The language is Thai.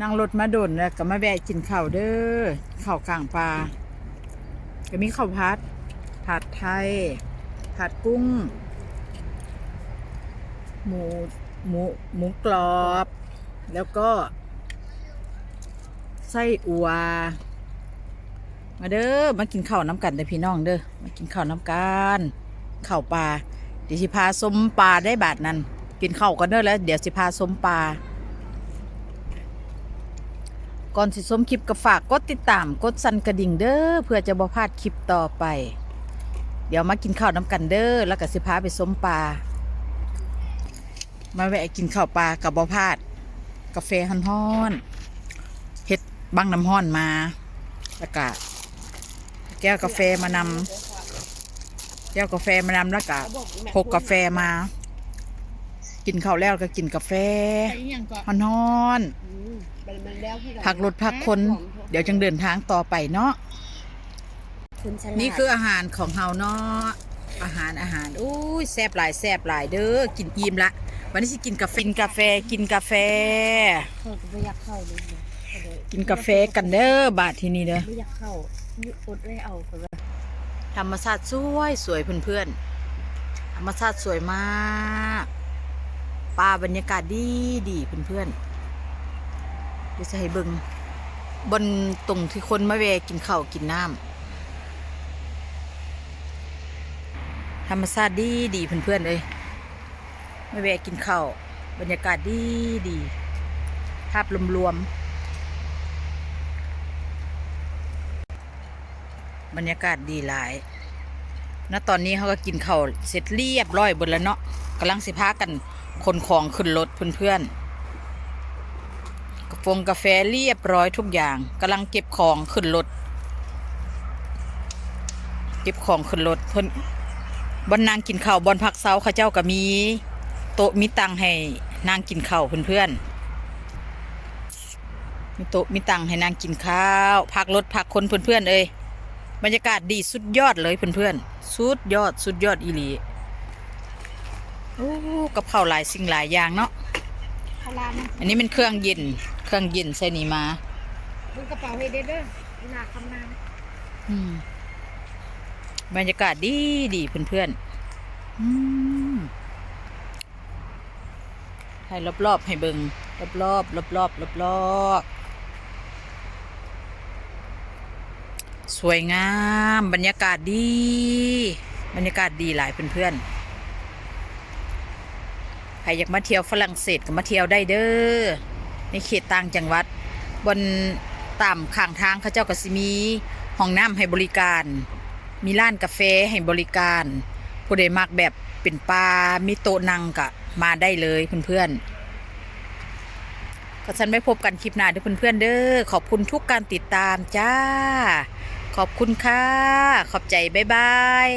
นั่งรถมาดนแล้วก็มาแวะกินข้าวเด้อข้าวกลางปลาก็มีข้าวผัด ผัดไทย ผัดกุ้ง หมูหมูหมูกรอบ แล้วก็ ไส้อัว มาเด้อมากินข้าวน้ำกันเด้อพี่น้องเด้อมากินข้าวน้ำกันข้าวปลาเดี๋ยวสิพาสมปลาได้บาทนั้น กินข้าวกันเด้อแล้ว เดี๋ยวสิพาสมปลา ก่อนสิสมคลิปก็ฝากกดติดตามกดสั่นกระดิ่งเด้อเพื่อจะบ่พลาดคลิปต่อไป เดี๋ยวมากินข้าวน้ำกันเด้อแล้วก็สิพาไปสมปลามาแวะกินข้าวปลากับบ่พลาด กาแฟฮ้อนๆเฮ็ดบังน้ำฮ้อนมาแล้วก็แก้วกาแฟมานำแก้วกาแฟมานำแล้วก็พกกาแฟมา กินข้าวแล้วก็กินกาแฟไปอีหยังก่อนฮ้อนๆอืมมันมันแล้วที่เราพักรถพักคน เดี๋ยวจังเดินทางต่อไปเนาะ คุณฉลาดนี่คืออาหารของเฮาเนาะอาหารอาหารอุ้ยแซ่บหลายแซ่บหลายเด้อกินอิ่มละวันนี้สิกินกาแฟกินกาแฟกินกาแฟ เขาก็ไม่อยากเข้าเลยเนี่ยก็เลยกินกาแฟกันเด้อบาทที่นี่เด้อไม่อยากเข้านี่อดได้เอาก็เลยธรรมชาติสวยสวยเพื่อนๆธรรมชาติสวยมาก ป่าบรรยากาศดีดีเพื่อนๆเดี๋ยวจะให้เบิงบนตรงที่คนมาแวกินข้าวกินน้ำธรรมชาติดีดีเพื่อนๆเลยม่แวกินข้าวบรรยากาศดีดีภาพรวมๆบรรยากาศดีหลายณตอนนี้เขาก็กินข้าวเสร็จเรียบร้อยบนแล้วเนาะกำลังสิพากัน คนของขึ้นรถเพื่อนๆกาแฟกาแฟเรียบร้อยทุกอย่างกำลังเก็บของขึ้นรถเก็บของขึ้นรถเพิ่อนบอนนางกินข้าวบอนพักเซาข้าเจ้าก็มี โต๊ะมีตังให้นางกินข้าวเพื่อนๆมีโต๊ะมีตังให้นางกินข้าวพักรถพักคนเพื่อนๆเอ้ยบรรยากาศดีสุดยอดเลยเพื่อนๆสุดยอดสุดยอดอีหลี โอ้กับข้าวหลายสิ่งหลายอย่างเนาะพลานะอันนี้เป็นเครื่องเย็น เครื่องเย็นใส่นี่มามึงกระเป๋าให้เด้อเด้อเวลาคำนานอืมบรรยากาศดีดีเพื่อนๆอืมให้รอบๆให้เบิงรอบๆรอบๆรอบๆรอบๆสวยงาม บรรยากาศดี บรรยากาศดีหลายเพื่อนๆ ใครอยากมาเที่ยวฝรั่งเศสก็มาเที่ยวได้เด้อในเขตต่างจังหวัด บนตามข้างทางเขาเจ้าก็สิมีห้องน้ำให้บริการ มีร้านกาแฟให้บริการ ผู้ใดมักแบบเป็นปลามีโต๊ะนั่งก็มาได้เลยเพื่อนๆก็ฉันไม่พบกันคลิปหน้าด้อเพื่อนๆเด้อขอบคุณทุกการติดตามจ้า ขอบคุณค่ะ ขอบใจ บ๊ายบาย